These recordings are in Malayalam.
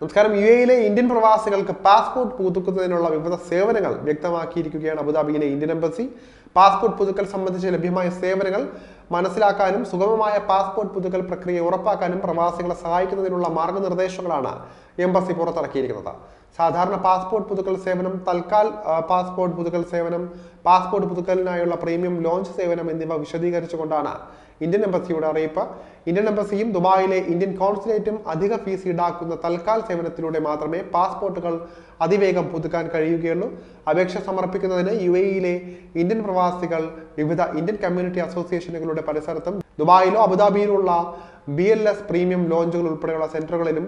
നമസ്കാരം. യു എയിലെ ഇന്ത്യൻ പ്രവാസികൾക്ക് പാസ്പോർട്ട് പുതുക്കുന്നതിനുള്ള വിവിധ സേവനങ്ങൾ വ്യക്തമാക്കിയിരിക്കുകയാണ് അബുദാബിയിലെ ഇന്ത്യൻ എംബസി. പാസ്പോർട്ട് പുതുക്കൽ സംബന്ധിച്ച് ലഭ്യമായ സേവനങ്ങൾ മനസ്സിലാക്കാനും സുഗമമായ പാസ്പോർട്ട് പുതുക്കൽ പ്രക്രിയ ഉറപ്പാക്കാനും പ്രവാസികളെ സഹായിക്കുന്നതിനുള്ള മാർഗനിർദ്ദേശങ്ങളാണ് എംബസി പുറത്തിറക്കിയിരിക്കുന്നത്. സാധാരണ പാസ്പോർട്ട് പുതുക്കൽ സേവനം തൽക്കാൽ പാസ്പോർട്ട് പുതുക്കൽ സേവനം പാസ്പോർട്ട് പുതുക്കലിനായുള്ള പ്രീമിയം ലോഞ്ച് സേവനം എന്നിവ വിശദീകരിച്ചുകൊണ്ടാണ് ഇന്ത്യൻ എംബസിയുടെ അറിയിപ്പ്. ഇന്ത്യൻ എംബസിയും ദുബായിലെ ഇന്ത്യൻ കോൺസുലേറ്റും അധിക ഫീസ് ഈടാക്കുന്ന തൽക്കാൽ സേവനത്തിലൂടെ മാത്രമേ പാസ്പോർട്ടുകൾ അതിവേഗം പുതുക്കാൻ കഴിയുകയുള്ളൂ. അപേക്ഷ സമർപ്പിക്കുന്നതിന് യു എയിലെ ഇന്ത്യൻ പ്രവാസികൾ വിവിധ ഇന്ത്യൻ കമ്മ്യൂണിറ്റി അസോസിയേഷനുകളുടെ പരിസരത്തും ദുബായിലോ അബുദാബിയിലുള്ള ബി എൽ എസ് പ്രീമിയം ലോഞ്ചുകൾ ഉൾപ്പെടെയുള്ള സെന്ററുകളിലും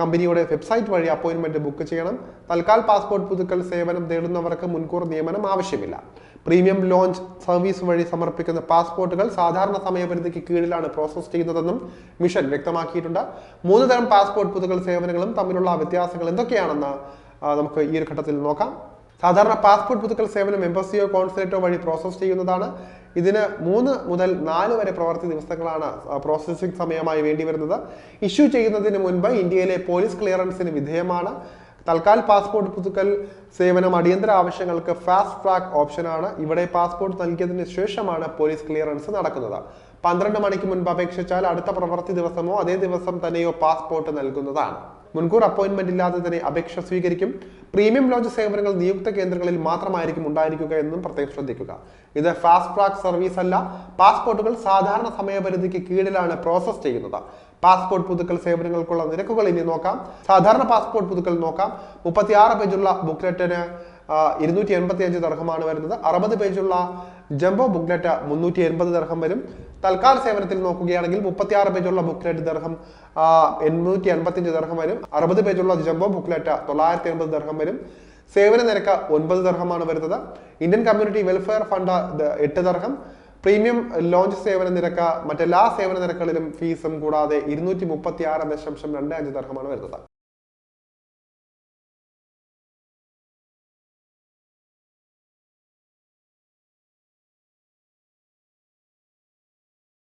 കമ്പനിയുടെ വെബ്സൈറ്റ് വഴി അപ്പോയിന്റ്മെന്റ് ബുക്ക് ചെയ്യണം. തൽക്കാൽ പാസ്പോർട്ട് പുതുക്കൽ സേവനം തേടുന്നവർക്ക് മുൻകൂർ നിയമനം ആവശ്യമില്ല. പ്രീമിയം ലോഞ്ച് സർവീസ് വഴി സമർപ്പിക്കുന്ന പാസ്പോർട്ടുകൾ സാധാരണ സമയപരിധിക്ക് കീഴിലാണ് പ്രോസസ് ചെയ്യുന്നതെന്നും മിഷൻ വ്യക്തമാക്കിയിട്ടുണ്ട്. മൂന്ന് തരം പാസ്പോർട്ട് പുതുക്കൽ സേവനങ്ങളും തമ്മിലുള്ള വ്യത്യാസങ്ങൾ എന്തൊക്കെയാണെന്ന് നമുക്ക് ഈ ഒരു ഘട്ടത്തിൽ നോക്കാം. സാധാരണ പാസ്പോർട്ട് പുതുക്കൽ സേവനം എംബസിയോ കോൺസുലേറ്റോ വഴി പ്രോസസ് ചെയ്യുന്നതാണ്. ഇതിന് മൂന്ന് മുതൽ നാല് വരെ പ്രവർത്തി ദിവസങ്ങളാണ് പ്രോസസ്സിംഗ് സമയമായി വേണ്ടി വരുന്നത്. ഇഷ്യൂ ചെയ്യുന്നതിന് മുൻപ് ഇന്ത്യയിലെ പോലീസ് ക്ലിയറൻസിന് വിധേയമാണ്. തൽക്കാൽ പാസ്പോർട്ട് പുതുക്കൽ സേവനം അടിയന്തര ആവശ്യങ്ങൾക്ക് ഫാസ്റ്റ് ട്രാക്ക് ഓപ്ഷനാണ് ഇവിടെ പാസ്പോർട്ട് നൽകിയതിന് ശേഷമാണ് പോലീസ് ക്ലിയറൻസ് നടക്കുന്നത്. പന്ത്രണ്ട് മണിക്ക് മുൻപ് അപേക്ഷിച്ചാൽ അടുത്ത പ്രവൃത്തി ദിവസമോ അതേ ദിവസം തന്നെയോ പാസ്പോർട്ട് നൽകുന്നതാണ്. മുൻകൂർ അപ്പോയിന്റ്മെന്റ് ഇല്ലാതെ തന്നെ അപേക്ഷ സ്വീകരിക്കും. പ്രീമിയം ലോഞ്ച് സേവനങ്ങൾ നിയുക്ത കേന്ദ്രങ്ങളിൽ മാത്രമായിരിക്കും ഉണ്ടായിരിക്കുക എന്നും പ്രത്യേകം ശ്രദ്ധിക്കുക. ഇത് ഫാസ്റ്റ് ട്രാക്ക് സർവീസ് അല്ല പാസ്പോർട്ടുകൾ സാധാരണ സമയപരിധിക്ക് കീഴിലാണ് പ്രോസസ് ചെയ്യുന്നത്. പാസ്പോർട്ട് പുതുക്കൽ സേവനങ്ങൾക്കുള്ള നിരക്കുകൾ ഇനി നോക്കാം. സാധാരണ പാസ്പോർട്ട് പുതുക്കൽ നോക്കാം. മുപ്പത്തിയാറ് പേജുള്ള ബുക്ക്ലെറ്റിന് ഇരുന്നൂറ്റി എൺപത്തി അഞ്ച് ദർഹമാണ് വരുന്നത്. അറുപത് പേജുള്ള ജംബോ ബുക്ക്ലെറ്റ് മുന്നൂറ്റി എൺപത് ദർഹം വരും. തൽക്കാൽ സേവനത്തിൽ നോക്കുകയാണെങ്കിൽ മുപ്പത്തി ആറ് പേജുള്ള ബുക്ക്ലെറ്റ് ദർഹം എണ്ണൂറ്റി എൺപത്തിയഞ്ച് ദർഹം വരും. അറുപത് പേജുള്ള ജംബോ ബുക്ക്ലെറ്റ് തൊള്ളായിരത്തി എൺപത് ദർഹം വരും. സേവന നിരക്ക് ഒൻപത് ദർഹമാണ് വരുന്നത്. ഇന്ത്യൻ കമ്മ്യൂണിറ്റി വെൽഫെയർ ഫണ്ട് എട്ട് ദർഹം. പ്രീമിയം ലോഞ്ച് സേവന നിരക്ക് മറ്റെല്ലാ സേവന നിരക്കുകളിലും ഫീസും കൂടാതെ ഇരുന്നൂറ്റി മുപ്പത്തി ആറ് ദശാംശം രണ്ട് അഞ്ച് ദർഹമാണ് വരുന്നത്.